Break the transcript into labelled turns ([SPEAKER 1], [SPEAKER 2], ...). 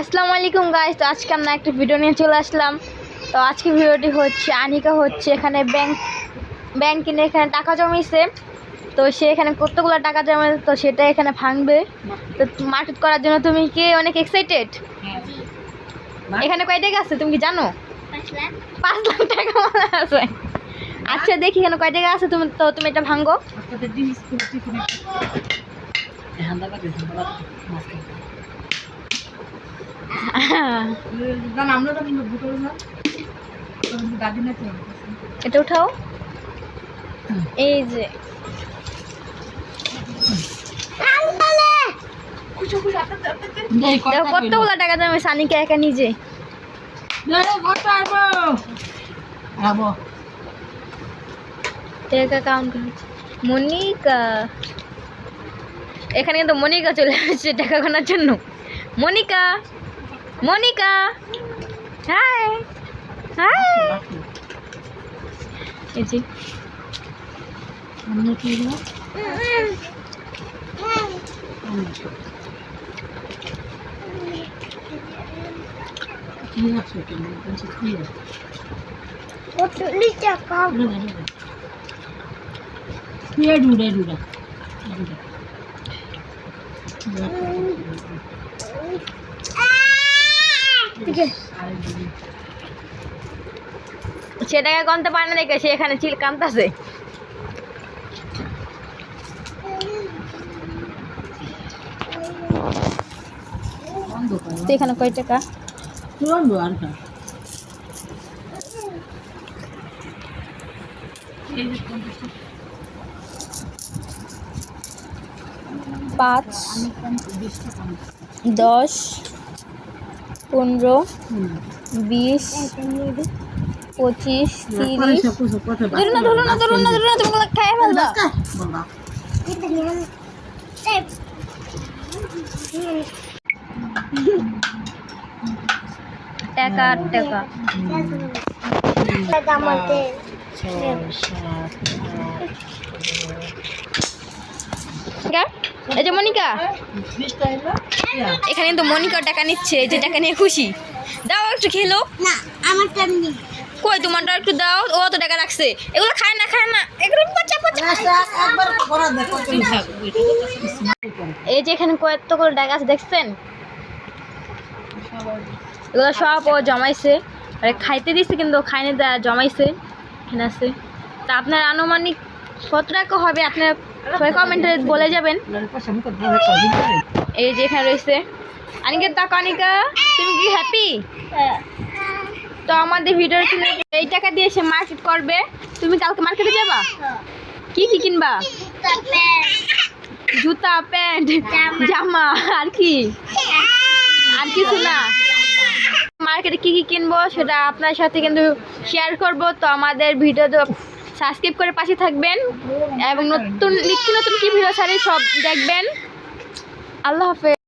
[SPEAKER 1] আসসালামু আলাইকুম গাইস তো আজকে আমরা একটা ভিডিও নিয়ে চলে আসলাম। তো আজকে ভিডিওটি হচ্ছে আনিকা হচ্ছে এখানে ব্যাংক ব্যাংক কিনে এখানে টাকা জমিয়েছে। তো সে এখানে কতগুলো টাকা জমে তো সেটা এখানে ভাঙবে। তো মার্কেট করার জন্য তুমি কি অনেক এক্সাইটেড এখানে কয় টাকা আছে তুমি কি জানো? পাঁচ লাখ। টাকা মনে আছে। আচ্ছা দেখি এখানে কয় টাকা আছে তুমি তো তুমি এটা ভাঙো। এটা উঠাও। এই যে। কতগুলো টাকা জমে সানিকা একা নিজে। টাকা কাউন্ট মনিকা। এখানে কিন্তু মনিকা চলে আসছে টাকা গোনার জন্য। মনিকা। মনিকা। হাই। হাই। এই যে।
[SPEAKER 2] আমরা কি হলো? কি আছে কেন
[SPEAKER 1] সেটাকে গনতে পারে না দেখে সে এখানে চিল কান্তাছে এখানে কয় টাকা? পাঁচ দশ পনেরো বিশ পঁচিশ তিরিশ। ধরো না ধরো না ধরো না ধরো না তুমি খাই ফেলবা। টাকা টাকা। মনিকা? এই যে মনিকা। এখানে কিন্তু মনিকা টাকা নিচ্ছে যে টাকা নিয়ে খুশি। দাও একটু খেলো
[SPEAKER 3] না আমার
[SPEAKER 1] কই তোমারটা একটু দাও ও তো টাকা রাখছে। এগুলো খায় না খায় না। এগুলো পচা পচা। এই যে এখানে কয়েকগুলো টাকা আছে দেখছেন? এগুলো সব ও জমাইছে। আরে খাইতে দিচ্ছে কিন্তু ও খাইনি জমাইছে। এখানে আছে। তা আপনার আনুমানিক কত টাকা হবে? আপনার সবাই কমেন্টে বলে যাবেন। এই যে এখানে রয়েছে। আনিকের টাকা আনিকা তুমি কি হ্যাপি তো আমাদের ভিডিও ছিল এই টাকা দিয়ে সে মার্কেট করবে। তুমি কালকে মার্কেটে যাবা? কি কি কিনবা? জুতা, প্যান্ট, জামা, আর কি? আর কিছু না। মার্কেটে কি কি কিনবো সেটা আপনার সাথে কিন্তু শেয়ার করব। তো আমাদের ভিডিও সাবস্ক্রাইব করে পাশে থাকবেন এবং নতুন, নিত্য নতুন কি ভিডিও ছাড়ে সব দেখবেন। আল্লাহ হাফেজ।